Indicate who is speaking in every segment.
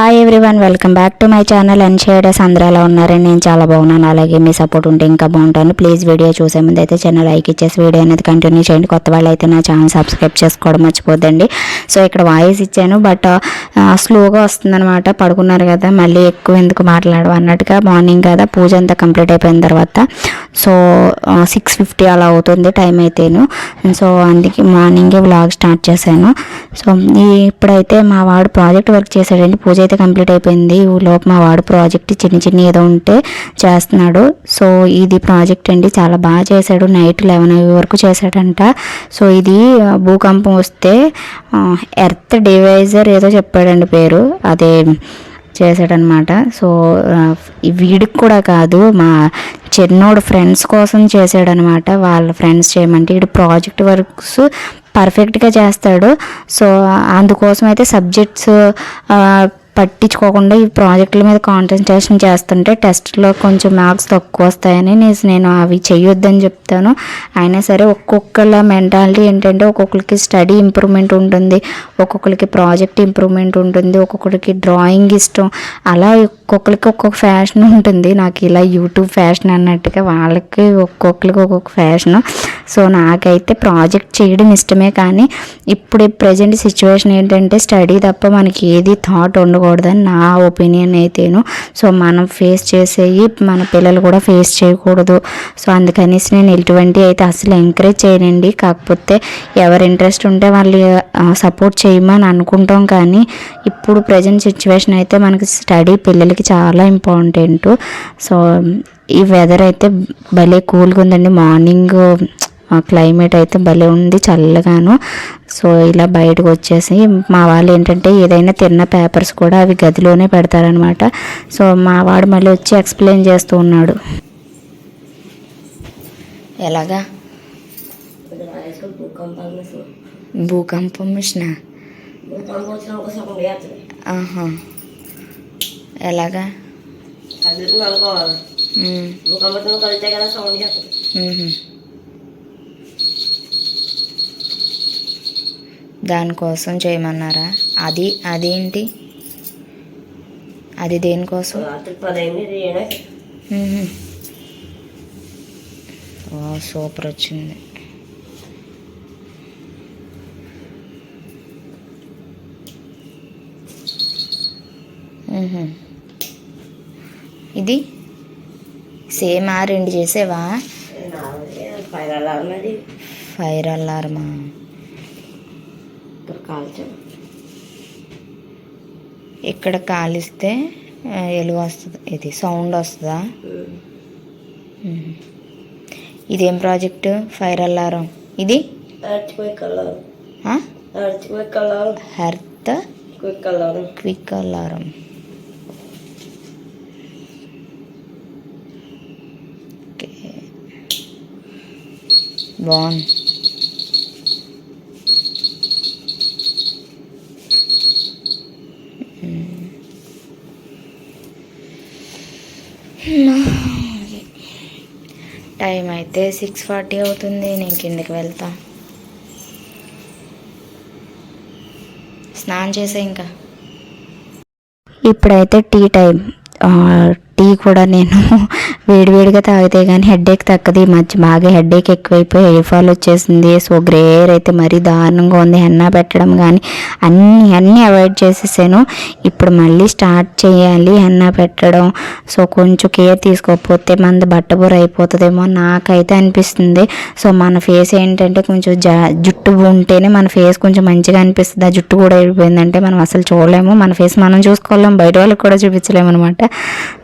Speaker 1: Hi everyone welcome back to my channel and shaders అందరూ ఎలా ఉన్నారని నేను చాలా బాగున్నాను. అలాగే మీ సపోర్ట్ ఉంటే ఇంకా బాగుంటాను ప్లీజ్ వీడియో చూసే ముందు అయితే ఛానల్ లైక్ ఇచ్చేసి వీడియో అనేది కంటిన్యూ చేయండి. కొత్త వాళ్ళు అయితే నా ఛానల్ సబ్స్క్రైబ్ చేసుకోవడం మర్చిపోద్దండి. సో ఇక్కడ వాయిస్ ఇచ్చాను. బట్ స్లోగా uh, uh, వస్తుందన్నమాట. పడుకున్నారు కదా. మళ్ళీ ఎక్కువ ఎందుకు మాట్లాడవు అన్నట్టుగా మార్నింగ్ కదా. పూజ అంతా కంప్లీట్ అయిపోయిన తర్వాత సో సిక్స్ ఫిఫ్టీ అలా అవుతుంది టైం అయితేను. సో అందుకే మార్నింగే వ్లాగ్ స్టార్ట్ చేశాను. సో ఈ ఇప్పుడైతే మా వాడు ప్రాజెక్ట్ వర్క్ చేశాడండి. పూజ అయితే కంప్లీట్ అయిపోయింది. లోపు మా వాడు ప్రాజెక్ట్ చిన్న చిన్న ఏదో ఉంటే చేస్తున్నాడు. సో ఇది ప్రాజెక్ట్ అండి. చాలా బాగా చేశాడు. నైట్ లెవెన్ వరకు చేశాడంట. సో ఇది భూకంపం వస్తే ఎర్త్ డివైజర్ ఏదో చెప్పాడండి పేరు. అదే చేశాడనమాట. సో వీడికి కూడా కాదు. మా చిన్నోడు ఫ్రెండ్స్ కోసం చేశాడనమాట. వాళ్ళ ఫ్రెండ్స్ చేయమంటే ఇటు ప్రాజెక్ట్ వర్క్స్ పర్ఫెక్ట్గా చేస్తాడు. సో అందుకోసం అయితే సబ్జెక్ట్స్ పట్టించుకోకుండా ఈ ప్రాజెక్టుల మీద కాన్సన్ట్రేషన్ చేస్తుంటే టెస్ట్లో కొంచెం మార్క్స్ తక్కువ వస్తాయని నేను నేను అవి చేయొద్దని చెప్తాను. అయినా సరే ఒక్కొక్కళ్ళ మెంటాలిటీ ఏంటంటే ఒక్కొక్కరికి స్టడీ ఇంప్రూవ్మెంట్ ఉంటుంది ఒక్కొక్కరికి ప్రాజెక్ట్ ఇంప్రూవ్మెంట్ ఉంటుంది ఒక్కొక్కరికి డ్రాయింగ్ ఇష్టం. అలా ఒక్కొక్కరికి ఒక్కొక్క ఫ్యాషన్ ఉంటుంది. నాకు ఇలా యూట్యూబ్ ఫ్యాషన్ అన్నట్టుగా వాళ్ళకి ఒక్కొక్కరికి ఒక్కొక్క ఫ్యాషన్. సో నాకైతే ప్రాజెక్ట్ చేయడం ఇష్టమే కానీ ఇప్పుడు ప్రజెంట్ సిచ్యువేషన్ ఏంటంటే స్టడీ తప్ప మనకి ఏది థాట్ ఉండకూడదని నా ఒపీనియన్ అయితేను. సో మనం ఫేస్ చేసేవి మన పిల్లలు కూడా ఫేస్ చేయకూడదు. సో అందుకనేసి నేను ఇటువంటి అయితే అసలు ఎంకరేజ్ చేయనండి. కాకపోతే ఎవరి ఇంట్రెస్ట్ ఉంటే వాళ్ళు సపోర్ట్ చేయమని అనుకుంటాం కానీ ఇప్పుడు ప్రజెంట్ సిచ్యువేషన్ అయితే మనకి స్టడీ పిల్లలకి చాలా ఇంపార్టెంట్. సో ఈ వెదర్ అయితే భలే కూల్గా ఉందండి. మార్నింగ్ క్లైమేట్ అయితే భలే ఉంది చల్లగాను. సో ఇలా బయటకు వచ్చేసి మా వాళ్ళు ఏంటంటే ఏదైనా తిన్న పేపర్స్ కూడా అవి గదిలోనే పెడతారనమాట. సో మా వాడు మళ్ళీ వచ్చి ఎక్స్ప్లెయిన్ చేస్తూ ఉన్నాడు. ఎలాగా? భూకంపం మిషన్? ఆహా. ఎలాగా?
Speaker 2: కదా సౌండ్ చేస్తుంది
Speaker 1: దానికోసం చేయమన్నారా? అది అదేంటి? అది దేనికోసం? సూపర్ వచ్చింది. ఇది? సేమ్ ఆ రెండు చేసేవా?
Speaker 2: ఫైర్ అలారం అది?
Speaker 1: ఫైర్ అల్లారమా
Speaker 2: ఇక్కడ కాల్చాను
Speaker 1: ఇక్కడ కాలిస్తే ఆ, ఎలుగు వస్తుంది. ఇది సౌండ్ వస్తుందా. ఇదేం ప్రాజెక్టు? Fire alarm. ఇది? హెర్త్
Speaker 2: క్విక్
Speaker 1: అలారం బాగుంది టైం అయితే సిక్స్ ఫార్టీ అవుతుంది. నేను కిందకి వెళ్తా. స్నానం చేసే ఇంకా. ఇప్పుడైతే టీ టైం టీ కూడా నేను వేడివేడిగా తాగితే కానీ హెడేక్ తగ్గది. మధ్య బాగా హెడేక్ ఎక్కువైపోయి హెయిర్ ఫాల్ వచ్చేసింది. సో గ్రేర్ అయితే మరీ దారుణంగా ఉంది. హెన్నా పెట్టడం కానీ అన్నీ అన్నీ అవాయిడ్ చేసేసాను. ఇప్పుడు మళ్ళీ స్టార్ట్ చేయాలి హెన్నా పెట్టడం. సో కొంచెం కేర్ తీసుకోకపోతే మనది బట్టబూర అయిపోతుందేమో నాకైతే అనిపిస్తుంది. సో మన ఫేస్ ఏంటంటే కొంచెం జా జుట్టు ఉంటేనే మన ఫేస్ కొంచెం మంచిగా అనిపిస్తుంది. ఆ జుట్టు కూడా అయిపోయిందంటే మనం అసలు చూడలేము. మన ఫేస్ మనం చూసుకోలేము. బయట వాళ్ళకి కూడా చూపించలేము అనమాట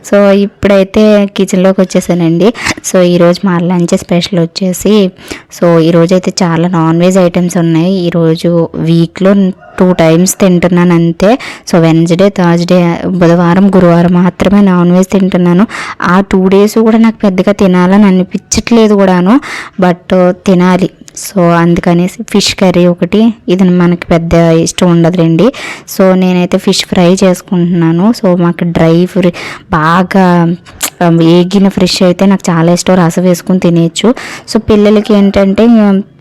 Speaker 1: సో ఇప్పుడైతే కిచెన్లోకి వచ్చేసానండి. సో ఈరోజు మా లంచ్ స్పెషల్ వచ్చేసి సో ఈరోజు అయితే చాలా నాన్ వెజ్ ఐటమ్స్ ఉన్నాయి. ఈరోజు వీక్లో టూ టైమ్స్ తింటున్నాను అంతే. సో వెన్స్డే థర్స్డే బుధవారం గురువారం మాత్రమే నాన్ వెజ్ తింటున్నాను. ఆ టూ డేస్ కూడా నాకు పెద్దగా తినాలని అనిపించట్లేదు కూడాను. బట్ తినాలి. సో అందుకనేసి ఫిష్ కర్రీ ఒకటి. ఇది మనకి పెద్ద ఇష్టం ఉండదులేండి. సో నేనైతే ఫిష్ ఫ్రై చేసుకుంటున్నాను. సో మాకు డ్రై ఫ్రై బాగా ఏగిన ఫ్రెష్ అయితే నాకు చాలా ఇష్టం. రసం వేసుకుని తినేయచ్చు. సో పిల్లలకి ఏంటంటే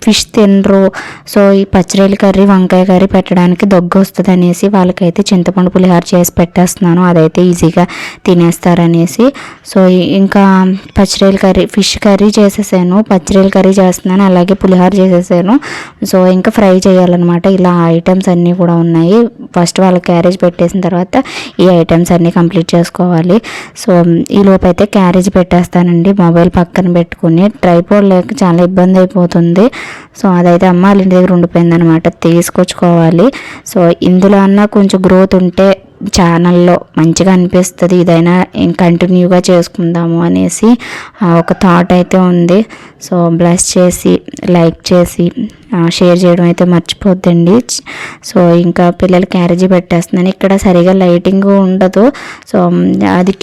Speaker 1: ఫిష్ తినరు. సో ఈ పచ్చిరొయ్యల కర్రీ వంకాయ కర్రీ పెట్టడానికి దగ్గు వస్తుంది అనేసి వాళ్ళకైతే చింతపండు పులిహోర చేసి పెట్టేస్తున్నాను. అదైతే ఈజీగా తినేస్తారనేసి. సో ఇంకా పచ్చిరొయ్యల కర్రీ ఫిష్ కర్రీ చేసేసాను. పచ్చిరొయ్యల కర్రీ చేస్తున్నాను. అలాగే పులిహోర చేసేసాను. సో ఇంకా ఫ్రై చేయాలన్నమాట. ఇలా ఐటమ్స్ అన్నీ కూడా ఉన్నాయి. ఫస్ట్ వాళ్ళ క్యారేజ్ పెట్టేసిన తర్వాత ఈ ఐటమ్స్ అన్నీ కంప్లీట్ చేసుకోవాలి. సో ఈ లోపల అయితే క్యారేజ్ పెట్టేస్తానండి. మొబైల్ పక్కన పెట్టుకుని ట్రైపోడ్ లేక చాలా ఇబ్బంది అయిపోతుంది. సో అదైతే అమ్మ వాళ్ళ ఇంటి దగ్గర ఉండిపోయింది అనమాట తీసుకొచ్చుకోవాలి. సో ఇందులో అన్నా కొంచెం గ్రోత్ ఉంటే ఛానల్లో మంచిగా అనిపిస్తుంది ఇదైనా కంటిన్యూగా చేసుకుందాము అనేసి ఒక థాట్ అయితే ఉంది. సో బ్లెస్ చేసి లైక్ చేసి షేర్ చేయడం అయితే మర్చిపోద్దండి. సో ఇంకా పిల్లలు క్యారేజీ పెట్టేస్తున్నాను. ఇక్కడ సరిగా లైటింగ్ ఉండదు. సో అది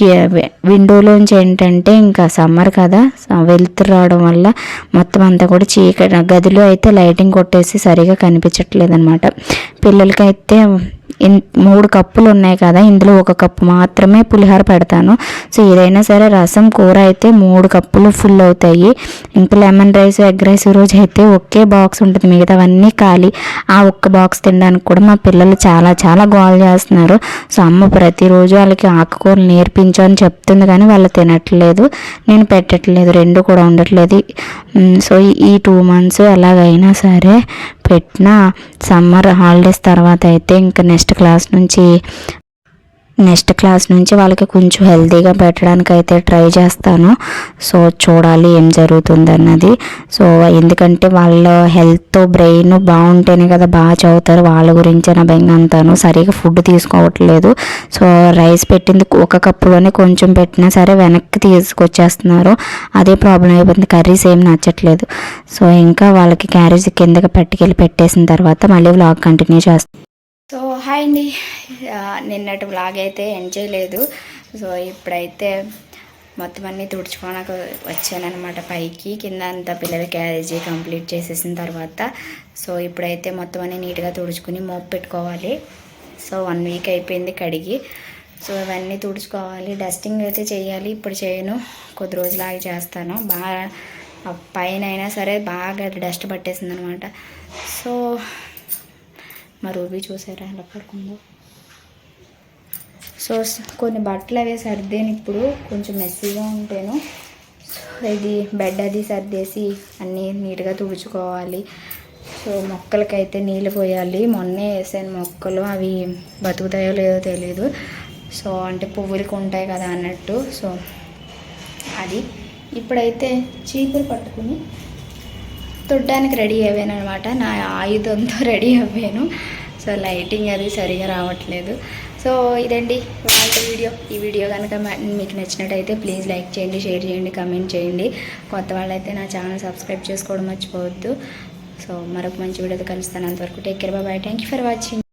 Speaker 1: విండోలోంచి ఏంటంటే ఇంకా సమ్మర్ కదా. వెలుతురు రావడం వల్ల మొత్తం అంతా కూడా చీకటి గదిలో అయితే లైటింగ్ కొట్టేసి సరిగా కనిపించట్లేదు అనమాట పిల్లలకైతే మూడు కప్పులు ఉన్నాయి కదా ఇందులో ఒక కప్పు మాత్రమే పులిహోర పెడతాను. సో ఏదైనా సరే రసం కూర అయితే మూడు కప్పులు ఫుల్ అవుతాయి. ఇంకా లెమన్ రైస్ ఎగ్ రైస్ రోజు అయితే ఒకే బాక్స్ ఉంటుంది. మిగతావన్నీ ఖాళీ. ఆ ఒక్క బాక్స్ తినడానికి కూడా మా పిల్లలు చాలా చాలా గోల్ చేస్తున్నారు. సో అమ్మ ప్రతిరోజు వాళ్ళకి ఆకుకూరలు నేర్పించు అని చెప్తుంది కానీ వాళ్ళు తినట్లేదు. నేను పెట్టట్లేదు రెండు కూడా ఉండట్లేదు. సో ఈ టూ మంత్స్ ఎలాగైనా సరే పెట్టిన సమ్మర్ హాలిడేస్ తర్వాత అయితే ఇంకా నెక్స్ట్ క్లాస్ నుంచి నెక్స్ట్ క్లాస్ నుంచి వాళ్ళకి కొంచెం హెల్తీగా పెట్టడానికి అయితే ట్రై చేస్తాను. సో చూడాలి ఏం జరుగుతుంది అన్నది సో ఎందుకంటే వాళ్ళ హెల్త్ బ్రెయిన్ బాగుంటేనే కదా బాగా చదువుతారు. వాళ్ళ గురించి నా బెంగ అంతాను. సరిగా ఫుడ్ తీసుకోవట్లేదు. సో రైస్ పెట్టింది ఒక కప్పులోనే కొంచెం పెట్టినా సరే వెనక్కి తీసుకొచ్చేస్తున్నారు. అదే ప్రాబ్లం అయిపోతుంది కర్రీస్ ఏం నచ్చట్లేదు. సో ఇంకా వాళ్ళకి క్యారేజ్ కిందకి పట్టుకెళ్ళి పెట్టేసిన తర్వాత మళ్ళీ వ్లాగ్ కంటిన్యూ చేస్తాను సో హాయ్ అండి. నిన్నటి బ్లాగ్ అయితే ఎండ్ చేయలేదు. సో ఇప్పుడైతే మొత్తం అన్నీ తుడుచుకోనక వచ్చానమాట పైకి. కింద అంతా పిల్లల క్యారేజీ కంప్లీట్ చేసేసిన తర్వాత. సో ఇప్పుడైతే మొత్తం అన్నీ నీట్గా తుడుచుకుని మోపు పెట్టుకోవాలి. సో వన్ వీక్ అయిపోయింది కడిగి. సో ఇవన్నీ తుడుచుకోవాలి. డస్టింగ్ అయితే చేయాలి. ఇప్పుడు చేయను. కొద్ది రోజులాగా చేస్తాను. బాగా పైన అయినా సరే బాగా డస్ట్ పట్టేసింది అనమాట సో మా రూబీ చూసారా ఎలా పడుకుందో? సో కొన్ని బట్టలు అవి సర్దేను ఇప్పుడు. కొంచెం మెస్సీగా ఉంటాను. ఇది బెడ్ అది సర్దేసి అన్నీ నీట్గా తుడుచుకోవాలి. సో మొక్కలకైతే నీళ్ళు పోయాలి. మొన్నే వేసాను మొక్కలు. అవి బతుకుతాయో లేదో తెలియదు సో అంటే పువ్వులకి ఉంటాయి కదా అన్నట్టు. సో అది ఇప్పుడైతే చీపురు పట్టుకుని తుడ్డానికి రెడీ అయ్యాను అనమాట నా ఆయుధంతో రెడీ అయ్యాను. సో లైటింగ్ అది సరిగా రావట్లేదు. సో ఇదండి వాళ్ళ వీడియో. ఈ వీడియో కనుక మీకు నచ్చినట్టయితే ప్లీజ్ లైక్ చేయండి షేర్ చేయండి కమెంట్ చేయండి. కొత్త వాళ్ళైతే నా ఛానల్ సబ్స్క్రైబ్ చేసుకోవడం మర్చిపోవద్దు. సో మరొక మంచి వీడియోతో కలుస్తాను. అంతవరకు take care. Bye thank you for watching.